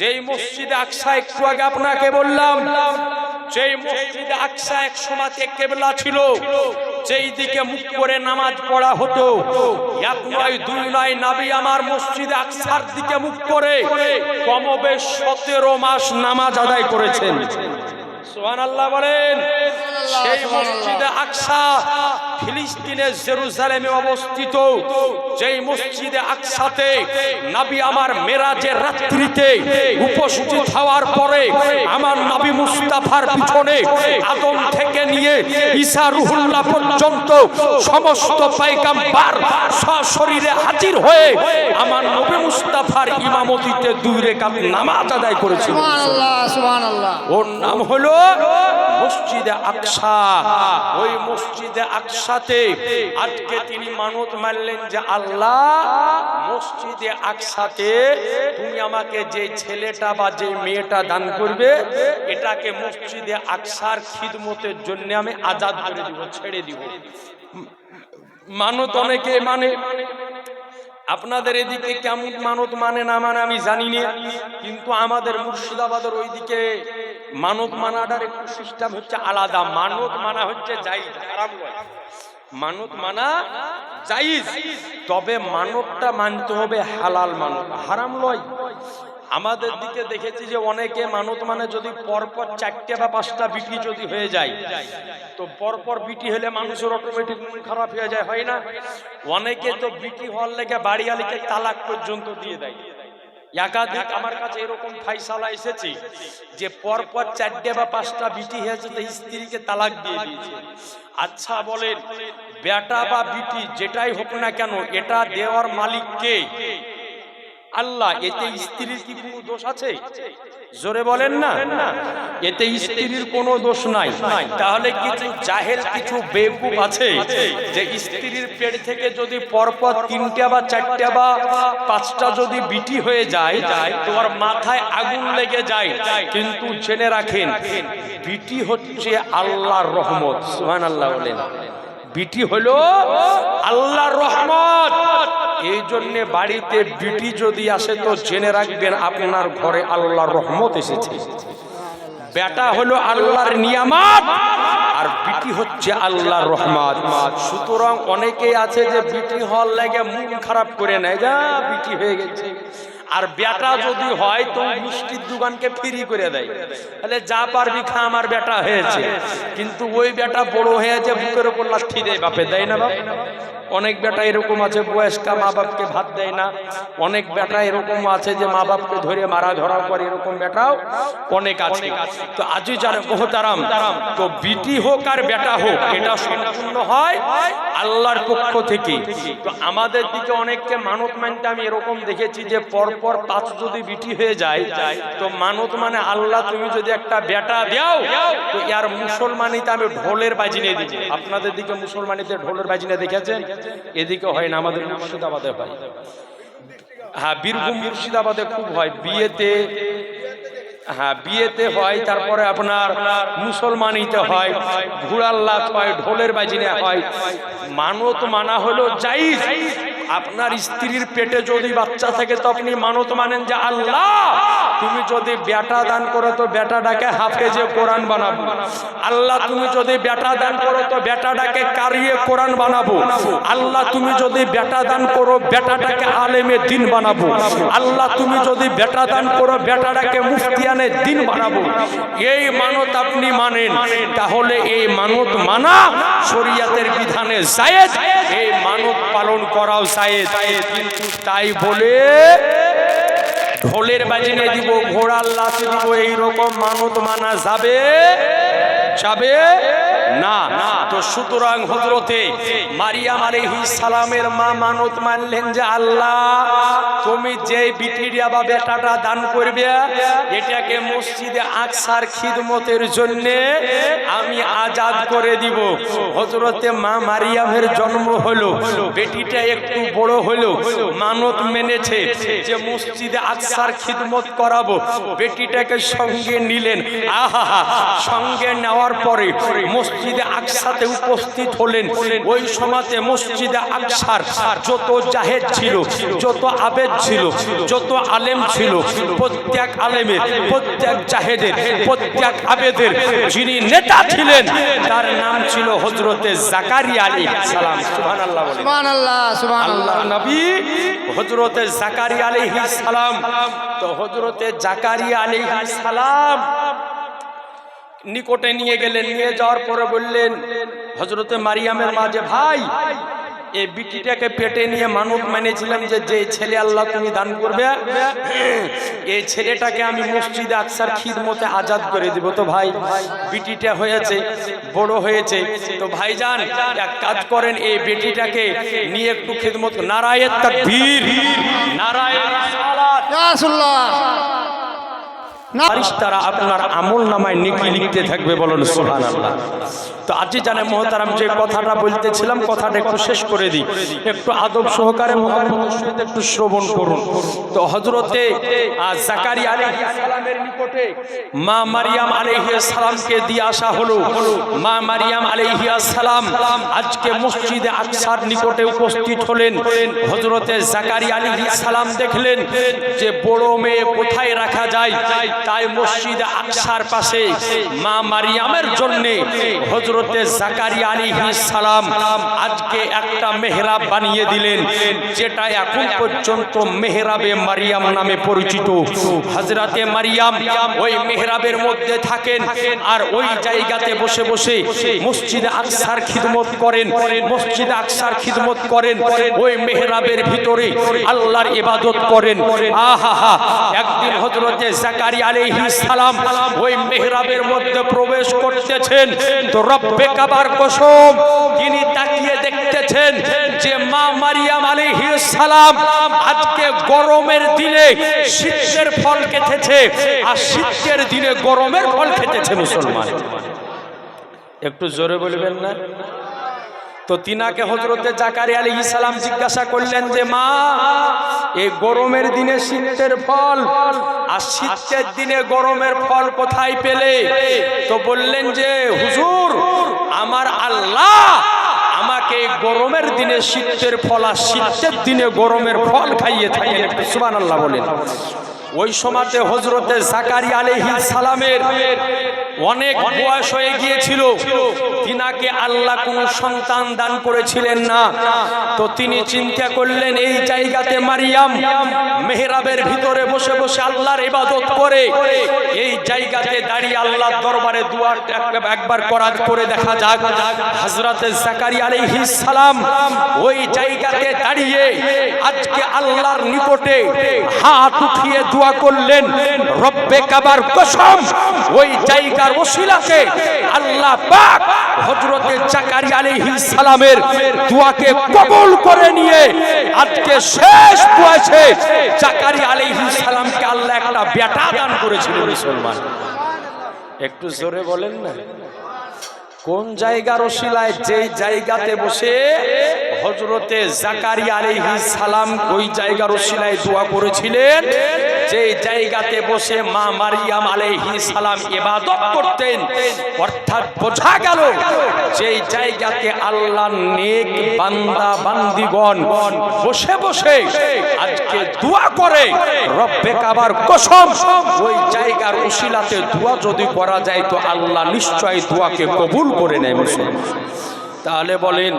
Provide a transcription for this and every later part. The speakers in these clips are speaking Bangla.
যেই মসজিদে আকসা একটু আগে আপনাকে বললাম যেই মসজিদে আকসা এক সময়তে কেবলা ছিল যেই দিকে মুখ করে নামাজ পড়া হতো এক নয় দুই নয় নাবি আমার মসজিদে আকসার দিকে মুখ করে কমবেশ সতেরো মাস নামাজ আদায় করেছেন। সোহান আল্লাহ বলেন সেই মসজিদে আকসা ফিলিস্তিনের জেরুজালেমে অবস্থিত যেই মসজিদে আকসাতে নবী আমার মেরাজের রাত্রিতে উপস্থিত হওয়ার পরে আমার নবী মুস্তাফার পিছনে আদম থেকে নিয়ে ঈসা রুহুল্লাহ পর্যন্ত সমস্ত পাইকাম্বার সশরীরে হাজির হয়ে আমার নবী মুস্তাফার ইমামতিতে দুই রেখাত নামাজ আদায় করেছিল। সুবহানাল্লাহ সুবহানাল্লাহ। ওর নাম হলো মসজিদে আকসা। ওই মসজিদে আকসাতে আজকে তিনি মানত মানলেন যে আল্লাহ, মসজিদে আকসাতে তুমি আমাকে যে ছেলেটা বা যে মেয়েটা দান করবে, এটাকে মসজিদে আকসার খিদমতের জন্য আমি আজাদ করে দিব, ছেড়ে দিব মানত অনেকে মানে আপনাদের এদিকে কেমন মানত মানে না মানে আমি জানি না, কিন্তু আমাদের মুর্শিদাবাদের ওইদিকে মানত মানাটার একটু সিস্টেম হচ্ছে আলাদা মানত মানা হচ্ছে যাই নয়। মানত মানা জাইজ তবে মানবটা মানতে হবে হালাল মানত হারাম লয় আমাদের দিকে দেখেছি যে অনেকে মানত মানে যদি পরপর চারটে বা পাঁচটা বিটি যদি হয়ে যায়, তো পরপর বিটি হলে মানুষের অটোমেটিক মন খারাপ হয়ে যায়, হয় না? অনেকে তো বিটি হওয়ার লেগে বাড়িয়ালিকে তালাক পর্যন্ত দিয়ে দেয়। একাধিক আমার কাছে এরকম ফাইসালা এসেছে যে পরপর চারটে বা পাঁচটা বিটি হয়েছে তো স্ত্রীকে তালাক দিয়ে দিয়েছে। আচ্ছা বলেন, বেটা বা বিটি যেটাই হোক না কেন, এটা দেওয়ার মালিক কে? আল্লাহ এতে স্ত্রীর কি কোনো দোষ আছে? জোরে বলেন না। এতে স্ত্রীর কোনো দোষ নাই। তাহলে কিছু জাহেল কিছু বেকুব আছে যে স্ত্রীর পেট থেকে যদি পরপর তিনটা বা চারটা বা পাঁচটা যদি বিটি হয়ে যায় তোমার মাথায় আগুন লেগে যায়। কিন্তু জেনে রাখেন বিটি হচ্ছে আল্লাহর রহমত। সুহান আল্লাহ বলেন। বিটি হলো আল্লাহর রহমত। এই জন্য বাড়িতে বিটি যদি আসে তো জেনে রাখবেন আপনার ঘরে আল্লাহর রহমত এসেছে। বেটা হলো আল্লাহর নিয়ামত, আর বিটি হচ্ছে আল্লাহর রহমত। সুতরাং অনেকেই আছে যে বিটি হল লাগে মন খারাপ করে নেয়। যা বিটি হয়ে গেছে। আর বেটা যদি হয় তো মিষ্টির দোকানকে ফ্রি করে দেয়। তাহলে যা পারবি খা আমার বেটা হয়েছে। কিন্তু ওই বেটা বড় হয়েছে বুকের ওপর লাঠি দেয় বাপে দেয় না বাপ। অনেক বেটা এরকম আছে বয়স্কা মা বাপকে ভাত দেয় না। অনেক বেটা এরকম আছে যে মা বাপকে ধরে মারা ধরা করে এরকম বেটাও অনেক আছে। তো আজই যারা মোহতারাম তো বিটি হোক আর বেটা হোক এটা সম্পূর্ণ হয় আল্লাহর পক্ষ থেকে। তো আমাদের দিকে অনেককে মানত মানতে আমি এরকম দেখেছি যে পরপর পাঁচ যদি বিটি হয়ে যায়, তো মানত মানে আল্লাহ তুমি যদি একটা বেটা দাও তো ইয়ার মুসলমানিতে আমি ঢোলের বাজিনে দিই। আপনাদের দিকে মুসলমানিতে ঢোলের বাজিনে দেখেছেন? এদিকে হয় না, আমাদের মুর্শিদাবাদে হয়। হ্যাঁ বীরভূম মুর্শিদাবাদে খুব হয়। বিয়েতে হ্যাঁ বিয়েতে হয়, তারপরে আপনার মুসলমানিতে হয়, ঘোড়ার লাত হয়, ঢোলের বাজিনে হয়। মানত মানা হলো জাইজ। আপনার স্ত্রীর পেটে যদি বাচ্চা থাকে তো আপনি মানত মানেন যে আল্লাহ তুমি যদি বেটা দান করো তো বেটাটাকে হাফেজে কোরআন বানাবো। আল্লাহ, তুমি যদি বেটা দান করো তো বেটাটাকে কারিয়ে কোরআন বানাবো। আল্লাহ, তুমি যদি বেটা দান করো, বেটাটাকে আলেমে দিন বানাবো। আল্লাহ, তুমি যদি বেটা দান করো, বেটাটাকে মুফতিয়ানে দিন বানাবো। এই মানত আপনি মানেন। তাহলে এই মানত মানা শরিয়াতের বিধানে জায়েজ। এই মানত পালন করাও জায়েজ। কিন্তু তাই বলে ঢোলের বাজিনে দিব ঘোড়ার লাশ দিব এইরকম মানত মানা যাবে? যাবে? না, তো সুতরাং হজরতে মারিয়াম আলাইহিস সালামের মা মানত মানলেন যে আল্লাহ, তুমি যে বিটিটা বা বেটাটা দান করবে, এটাকে মসজিদে আকসার খিদমতের জন্য আমি আজাদ করে দিব। হজরতে মা মারিয়ামের জন্ম হলো, বেটিটা একটু বড় হলো, মানত মেনেছে যে মসজিদে আকসার খিদমত করাবো। বেটিটাকে সঙ্গে নিলেন। আহা, সঙ্গে নেওয়ার পরে মসজিদ মসজিদে আকসাতে উপস্থিত হলেন। ওই সমাজে মসজিদে আকসার যত জাহেদ ছিল যত আবেদ ছিল যত আলেম ছিল প্রত্যেক আলেমের প্রত্যেক জাহেদের প্রত্যেক আবেদের যিনি নেতা ছিলেন তার নাম ছিল হজরতে জাকারিয়া আলী সালাম। নবী হজরতে জাকারিয়া আলাইহিস সালাম। তো হজরতে জাকারিয়া আলাইহিস সালাম নিকটে নিয়ে গেলেন, নিয়ে যাওয়ার পরে বললেন হজরতে মারিয়ামের মাঝে ভাই, এই বিটিটাকে পেটে নিয়ে মানব মেনেছিলাম যে যে ছেলে আল্লাহ তুমি দান করবে, এই ছেলেটাকে আমি মসজিদে আকসার খিদমতে আজাদ করে দিব। তো ভাই, বিটিটা হয়েছে, বড় হয়েছে। তো ভাইজান, এক কাজ করেন, এই বেটিটাকে নিয়ে একটু খিদমত, নারায়ের সালাত। ফারিস্তারা আপনার আমল নামায় নেকি লিখতে থাকবে বলুন সুবহানাল্লাহ। তো আজি মহতারাম কথাটা কথাটা একটু শেষ করে দিই। একটু আদব সহকারে একটু শ্রবণ করুন। তো নিকটে মা মারিয়াম দিয়ে আসা হলো। মা মারিয়াম আজকে নিকটে উপস্থিত হলেন। হজরতে আলাইহিস সালাম দেখলেন যে বড় মেয়ে কোথায় রাখা যায়। তাই মসজিদে আকসার পাশে মা মারিয়ামের জন্য হজরতে জাকারিয়া আলাইহিস সালাম আজকে একটা মেহরাব বানিয়ে দিলেন, যেটা এখন পর্যন্ত মেহরাবে মারিয়াম নামে পরিচিত। হজরতে মারিয়াম ওই মেহরাবের মধ্যে থাকেন আর ওই জায়গাতে বসে বসে মসজিদ আকসার খিদমত করেন, মসজিদ আকসার খিদমত করেন, ওই মেহরাবের ভিতরে আল্লাহর ইবাদত করেন। আহা হা একদিন হজরতে জাকারিয়া আলাইহিস সালাম ওই মেহরাবের মধ্যে প্রবেশ করতেছেন। তো রব্বে কাবার কসম তিনি তাকিয়ে দেখতেছেন যে মা মারিয়াম আলাইহিস সালাম আজকে গরমের দিনে শীতের ফল খেতেছে, আর শীতের দিনে গরমের ফল খেতেছে মুসলমান। একটু জোরে বলবেন না? তো তিনাকে হজরতে জাকারি আলী ইসালাম জিজ্ঞাসা করলেন যে, মা, এই গরমের দিনে শীতের ফল আর শীতের দিনে গরমের ফল কোথায় পেলে? তো বললেন যে, হুজুর, আমার আল্লাহ আমাকে গরমের দিনে শীতের ফল আর শীতের দিনে গরমের ফল খাইয়ে থাকেন। সুবান আল্লাহ বলেন। ওই সময়তে হজরতে জাকারি আলাইহিস সালামের অনেক বয়স হয়ে গিয়েছিল। তিনাকে আল্লাহ কোনো সন্তান দান করেছিলেন না। তো তিনি চিন্তা করলেন, এই জায়গাতে মারিয়াম মেহরাবের ভিতরে বসে বসে আল্লাহর ইবাদত করে। এই জায়গাতে দাঁড়িয়ে আল্লাহর দরবারে দুয়ার এক- একবার করা করে দেখা যাক। হযরতে জাকারিয়া আলাইহিস সালাম ওই জায়গাতে দাঁড়িয়ে আজকে আল্লাহর নিকটে হাত উঠিয়ে দোয়া করলেন, রব্বে কাবার কসম, ওই জায়গার ওসিলাতে আল্লাহ পাক হযরতে জাকারিয়া আলাইহিস সালামের দোয়াকে কবুল করে নিয়ে আজকে শেষ বয়সে জাকারিয়া আলাইহিস সালামকে আল্লাহ একটা বেটা দান করেছিল মুসলমান। একটু জোরে বলেন না? কোন জায়গার ওসিলায় যেই জায়গাতে বসে হজরতে জাকারি আলাইহিস সালাম ওই জায়গার ওসিলায় দোয়া করেছিলেন, যেই জায়গাতে বসে মা মারিয়াম আলাইহিস সালাম ইবাদত করতেন, অর্থাৎ বোঝা গেল যেই জায়গাতে আল্লাহ নেক বান্দা, বান্দিগণ বসে বসে আজকে দোয়া করে, রব্বে কাবার কসম, ওই জায়গার উশিলাতে দোয়া যদি করা যায় তো আল্লাহ নিশ্চয় দোয়াকে কবুল করে নেয় মুসলমান তাহলে বলেন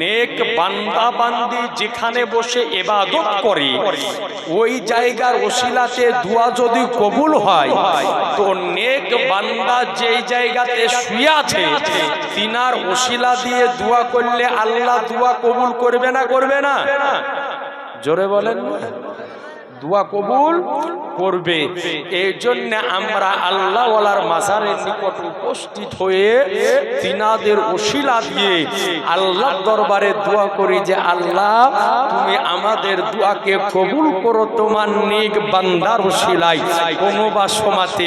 নেক বান্দা বান্দি যেখানে বসে এবাদত করে ওই জায়গার ওসিলাতে দোয়া যদি কবুল হয় তো নেক বান্দা যেই জায়গাতে শুয়ে আছে তিনার ওসিলা দিয়ে দোয়া করলে আল্লাহ দোয়া কবুল করবে না করবে না? জোরে বলেন দোয়া কবুল করবে। এই জন্য আমরা আল্লাহ ওয়ালার মাজারের নিকট উপস্থিত হয়ে তিনাদের ওসিলা দিয়ে আল্লাহর দরবারে দোয়া করি যে, আল্লাহ, তুমি আমাদের দোয়াকে কবুল করো, তোমার নেক বান্দার ওসিলাই কোনো বা সমাতে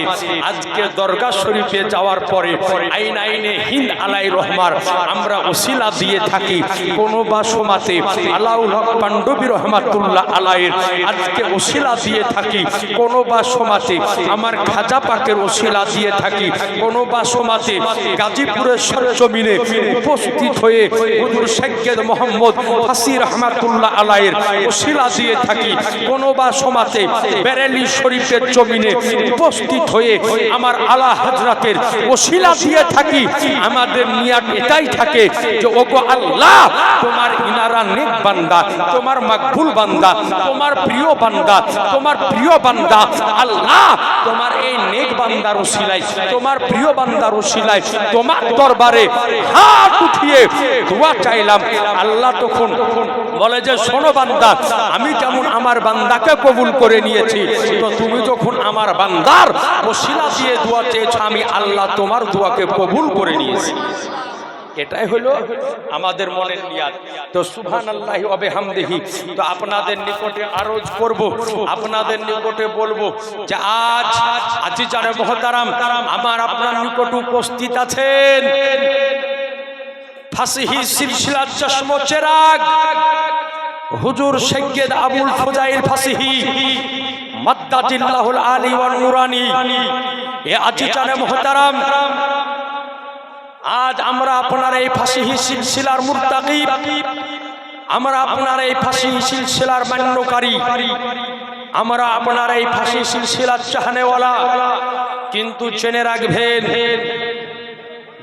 আজকে দরগা শরীফে যাওয়ার পরে আইন আইনে হিন্দ আলাই রহমার আমরা ওসিলা দিয়ে থাকি। কোনো বা সমাতে আলাউল হক পাণ্ডবী রহমাতুল্লাহ আলাইয়ের আজকে ওসিলা দিয়ে থাকি। কোনো বা সমাজে আমার খাজা পাকের ওসিলা দিয়ে থাকি, কোনো বা সমাজে গাজীপুরের সরজমিনে উপস্থিত হয়ে হুজুর সৈয়দ মোহাম্মদ হাসি রহমাতুল্লাহ আলাইয়ের ওসিলা দিয়ে থাকি, কোনো বা সমাজে বেরেলি শরীফের জমিনে উপস্থিত হয়ে আমার আলা হাজরাতের ওসিলা দিয়ে থাকি, আমাদের নিয়াত এটাই থাকে যে, ওগো আল্লাহ, তোমার ইনারা নেক বান্দা, তোমার মাকবুল বান্দা, তোমার প্রিয় বান্দা, তোমার প্রিয় বান্দা আল্লাহ, তোমার এই নেক বান্দার ওসিলাই তোমার প্রিয় বান্দার ওসিলাই তোমার দরবারে হাত উঠিয়ে দোয়া চাইলাম। আল্লাহ তখন বলে যে, শোনো বান্দা, আমি যেমন আমার বান্দাকে কবুল করে নিয়েছি, তো তুমি যখন আমার বান্দার ওসিলা দিয়ে দোয়া চেয়েছো, আমি আল্লাহ তোমার দোয়াকে কবুল করে নিয়েছি। এটাই হলো আমাদের মনের নিয়াত। তো সুবহান আল্লাহ অবে হামদেহি তো আপনাদের নিকটে আরজ করব, আপনাদের নিকটে বলব যে আজ, আজি জানে মহতারাম, আমার আপনার নিকট উপস্থিত আছেন। ফাসিহি সিলসিলার চশম চেরাগ, হুজুর সৈয়দ আবুল ফুজাইল ফাসিহি, মাদ্দাতিল্লাহুল আলী ওয়ান নুরানি। এ আজি জানে মহতারাম আজ আমরা আপনার এই ফাঁসি সিলসিলার মুরতাকি। আমরা আপনার এই ফাঁসি সিলসিলার মান্যকারী। আমরা আপনার এই ফাঁসি সিলসিলার চাহানেওয়ালা। কিন্তু জেনে রাখবেন,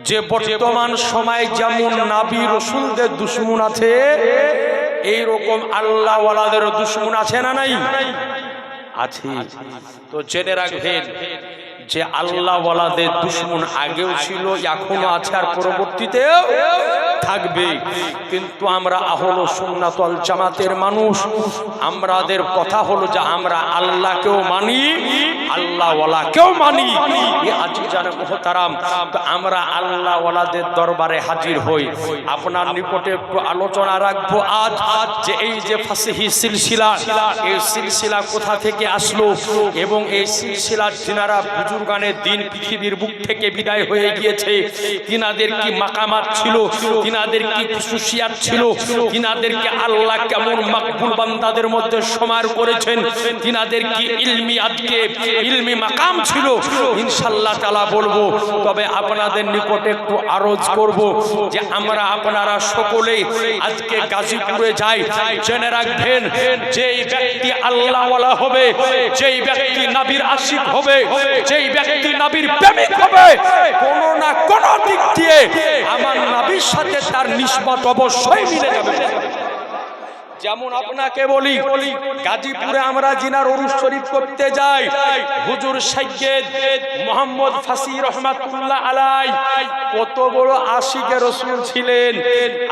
যে বর্তমান সময় যেমন নাবি রসুলদের দুশ্মন আছে এই রকম আল্লাহওয়ালাদের দুশ্মন আছে না নাই? আছে। তো জেনে রাখবেন যে আল্লাহ ওয়ালাদের দুশ্মন আগেও ছিল এখনও আছে আর পরবর্তীতেও। থাকবে। কিন্তু আমরা আহল সুন্নাতল জামাতের মানুষ। আমাদের কথা হলো যে আমরা আল্লাহকেও মানি আল্লাহ ওয়ালাকেও মানি তো আমরা আল্লাহ ওয়ালাদের দরবারে হাজির হই। আপনার নিকটে একটু আলোচনা রাখব আজ আজ যে এই যে ফাসিহি সিলসিলা এই সিলসিলা কোথা থেকে আসলো? এবং এই সিলসিলার যিনারা বুজুর্গানের দিন পৃথিবীর বুক থেকে বিদায় হয়ে গিয়েছে, তিনাদের কি মাকামাত ছিল? তিনাদের কি খুশুসিয়াত ছিল তিনাদেরকে আল্লাহ কেমন মাকবুল বান্দাদের মধ্যে সমার করেছেন তিনাদের ইলমি আজকে ইলমি মাকাম ছিল ইনশাল্লাহ তালা বলব, তবে আপনাদের নিকটে একটু আরজ করব যে আমরা আপনারা সকলে আজকে গাজীপুরে যাই, জেনে রাখবেন যেই ব্যক্তি আল্লাহওয়ালা হবে, যেই ব্যক্তি নাবির আশিক হবে, যেই ব্যক্তি নাবির প্রেমিক হবে, কোন না কোন দিক দিয়ে আমার নাবির সাথে তার নিষ্পাত অবশ্যই মিলে যাবে। যেমন আপনাকে বলি, গাজীপুরে আমরা জিনার অরুষ শরীফ করতে যাই। হুজুর সাইয়েদ মোহাম্মদ ফাসি রহমাতুল্লাহ আলাই কত বড় আশিকে রসুল ছিলেন।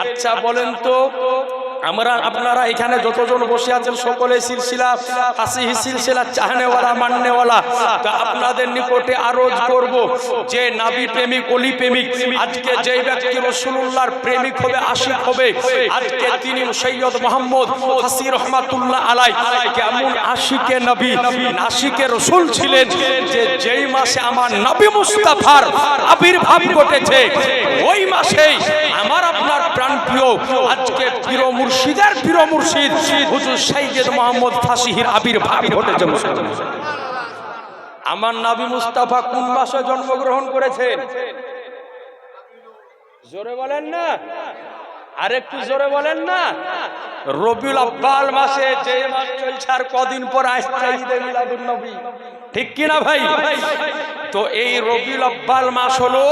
আচ্ছা বলেন তো আমরা আপনারা এখানে যতজন বসে আছেন সকলে সিলসিলা ফাঁসি সিলসিলা, চাহনেওয়ালা, মাননেওয়ালা, তা আপনাদের নিকটে আরজ করব যে নাবি প্রেমিক, অলি প্রেমিক, আজকে যেই ব্যক্তি রসুল্লাহর প্রেমিক হবে, আশিক হবে, আজকে তিনি সৈয়দ মোহাম্মদ ফাসি রহমাতুল্লাহ আলাই, কেমন আশিকে নবী, আশিকে রসুল ছিলেন যে যেই মাসে আমার নবী মুস্তাফার আবির্ভাব ঘটেছে, ওই মাসেই আমার আপনার প্রাণপ্রিয় আজকে প্রিয় মুর্শিদের প্রিয় মুর্শিদ, হুজুর সাইয়েদ মোহাম্মদ ফাসিহির আবির্ভাব ঘটেছে আমার নাবি মুস্তাফা কোন মাসে জন্মগ্রহণ করেছেন? জোরে বলেন না? আর একটু জোরে বলেন না। রবিউল আব্বাল মাসে যে মাস চলছে আর কদিন পর আসছে ঈদে মিলাদুন নবী। ঠিক কি না ভাই? তো এই রবিউল আব্বাল মাস হলো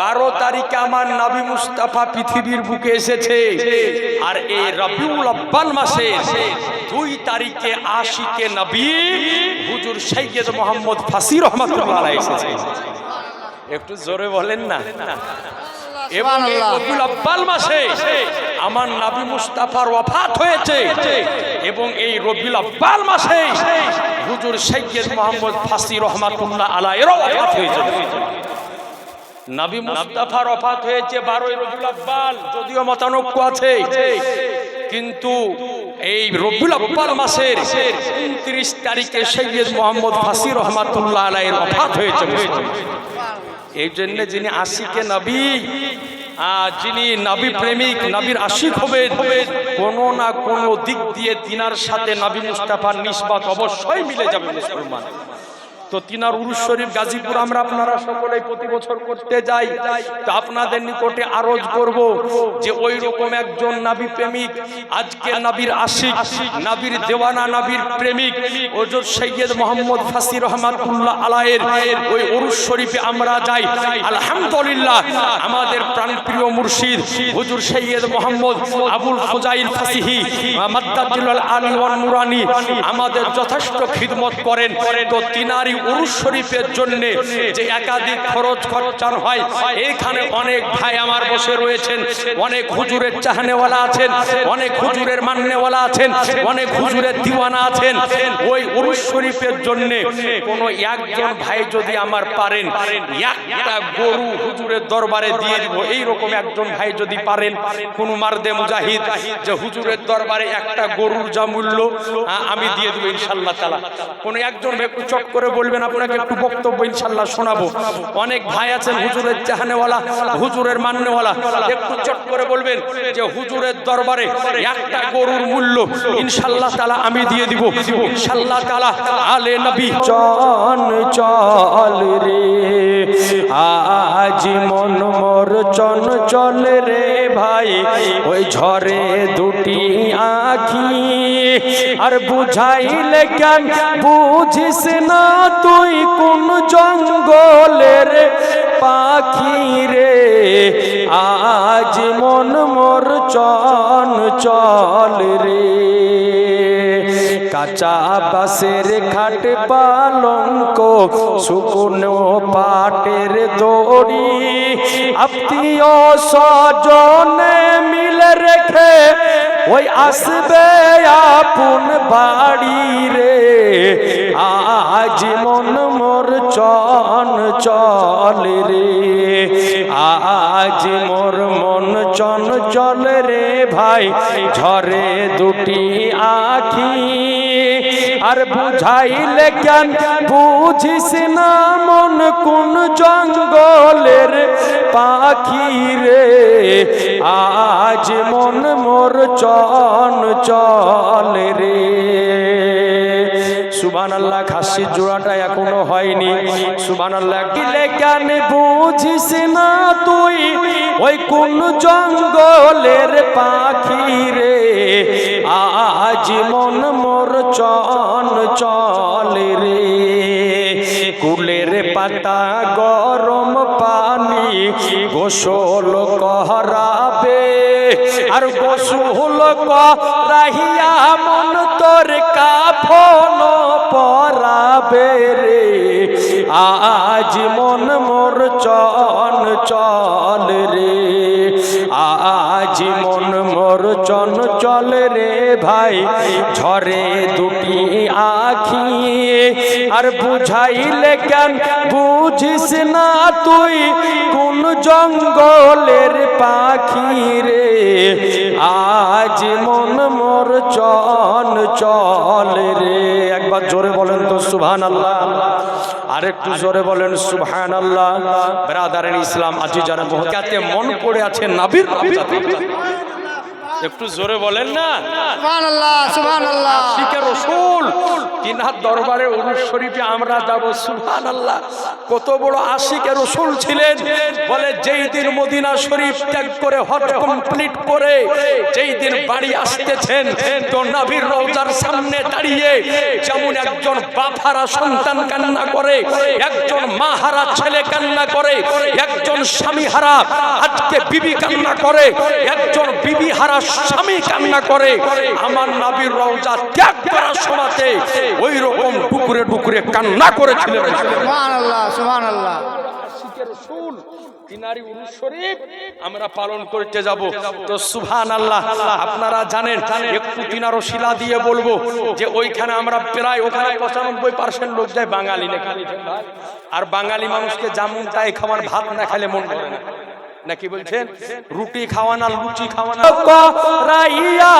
বারো তারিখে আমার নবী মুস্তাফা পৃথিবীর বুকে এসেছে। আর এই রবিউল আব্বাল মাসে দুই তারিখে আশিকে নবী হুজুর সৈয়দ মোহাম্মদ ফাসির রহমতুল্লাহ এসেছে। একটু জোরে বলেন না। এবং। রবিউল মাসে আমার নবী মুস্তাফার ওয়াফাত হয়েছে। এবং এই রবিউল আব্বাল মাসে হুজুর সৈয়দ মোহাম্মদ ফাসি রহমাতুল্লাহ আলাইহিরও ওয়াফাত হয়েছে। নবী মুস্তাফার ওয়াফাত হয়েছে 12 রবিউল আব্বাল, যদিও মতানৈক্য আছে। কিন্তু এই রবিউল আব্বাল মাসের 29 তারিখে সৈয়দ মোহাম্মদ ফাসি রহমাতুল্লাহ আলাইহির ওয়াফাত হয়েছে। এই জন্য যিনি আশিকে নবী যিনি নবী প্রেমিক, নবীর আশিক হবে, কোনো না কোনো দিক দিয়ে তিনার সাথে নবী মুস্তাফার নিষ্পাত অবশ্যই মিলে যাবে মুসলমান। তো তিনার উরুস শরীফ, গাজীপুর আমরা আপনারা সকলে প্রতি বছর করতে যাই। তো আপনাদের নিকটে আরজ করব যে ওই রকম একজন নাবি প্রেমিক, আজকে নাবির আশিক, নাবির দেওয়ানা, নাবির প্রেমিক ওজর সৈয়দ মোহাম্মদ ফাসি রহমাতুল্লাহ আলায়ের ওই উরুস শরীফে আমরা যাই। আলহামদুলিল্লাহ, আমাদের প্রাণপ্রিয় মুর্শিদ হুজুর সৈয়দ মোহাম্মদ আবুল ফুজাইল ফাসিহি মাদ্দাদুল আলী ওয়ান নুরানি, আমাদের যথেষ্ট খিদমত করেন। তো তিনারি উরুস শরীফের জন্য যে একাধিক খরচ খরচান হয়, এইখানে অনেক ভাই আমার বসে রয়েছেন, অনেক হুজুরের চাহনেওয়ালা আছেন, অনেক হুজুরের মান্যওয়ালা আছেন, অনেক হুজুরের দিওয়ানা আছেন। ওই উরুস শরীফের জন্য কোনো একজন ভাই যদি আমার পারেন, একটা গরু হুজুরের দরবারে দিয়ে দিব, এইরকম একজন ভাই যদি পারেন, কোন মারদে মুজাহিদ যে হুজুরের দরবারে একটা গরুর যা মূল্য আমি দিয়ে দেবো ইনশাল্লাহ তালা কোন একজন একটু চট করে বলবেন, আপনাকে একটু বক্তব্য ইনশাল্লাহ শোনাবো। অনেক ভাই আছেন হুজুরের চাহানেওয়ালা হুজুরের মান্যওয়ালা। একটু চট করে বলবেন যে হুজুরের দরবারে একটা গরুর মূল্য ইনশাল্লাহ তালা আমি দিয়ে দিব। ইনশাল্লাহ তালা আলে নবী চন চল রে, আজ মন মোর চন চল রে। ভাই, ওই ঝরে দুটি আখি। আর বুঝাইলে কেন বুঝিস না তুই কোন জঙ্গলের পাখি রে? আজ মন মোর চন চল রে। কাঁচা বাসের খাট পালঙ্ক, শুকনো পাটের দড়ি। আত্মীয় স্বজনে মিলে রেখে, ওই আসবে আপন বাড়ি রে। আজ মন মোর চন চল রে। আজ মোর মন চন চল রে ভাই, ঝরে দুটি আখি আর বুঝাইলে কেন বুঝিস না মন কোন জঙ্গলের পাখি রে। আজ মন মোর চন চল রে। সুবান আল্লাহ খাসির জোড়াটা এখনও হয়নি। সুবান আল্লাহ দিলে কেন বুঝিস না তুই? ওই কোন জঙ্গলের পাখি রে? আজ মন মোর চন চল রে। কুলের পাতা গরম পানি গোসল করাবে আর বসু হল কাহিয়া মন তোর কাফন পরাবে রে। আজ মন মোর চন চল রে। আজ মন মোর চন চল রে ভাই, ঝরে দুটি আখি। আর বুঝাইলে কেন বুঝিস না তুই, কোন জঙ্গলের পাখি রে? আজ মন মোর চন চল রে। একবার জোরে বলেন। সুবহান আল্লাহ আর জোরে বলেন সুবহান আল্লাহ ব্রাদারেন ইসলাম, আজি যারা মন পড়ে আছে নাবির একটু জোরে বলেন না। আল্লাহ রসুল তিনার দরবারে উরুস শরীফে আমরা যাব আল্লাহ কত বড় আশিকে রসুল ছিলেন। বলে যেই দিন মদিনা শরীফ ত্যাগ করে হজ কমপ্লিট করে যেই দিন বাড়ি আসতেছেন তো নবীর রওজার সামনে দাঁড়িয়ে যেমন একজন বাফারা সন্তান কান্না করে একজন মাহারা ছেলে কান্না করে একজন স্বামী হারা আজকে বিবি কান্না করে একজন বিবি হারা স্বামী কান্না করে আমার নাবির রওজা ত্যাগ করার সময়তে ওই রকম টুকুরে টুকুরে কান্না করেছিলেন রসুল শরীফ আমরা পালন করতে যাব। তো সুবহান আল্লাহ আপনারা জানেন একটু তিনারও শিলা দিয়ে বলব যে ওইখানে আমরা প্রায় ওখানে পঁচানব্বই পার্সেন্ট লোক যায় বাঙালি নাকি আর বাঙালি মানুষকে যেমন তাই খাবার ভাত না খেলে মন করে না। নাকি বলছেন? রুটি খাওয়ানা লুচি খাওয়ানা রাইয়া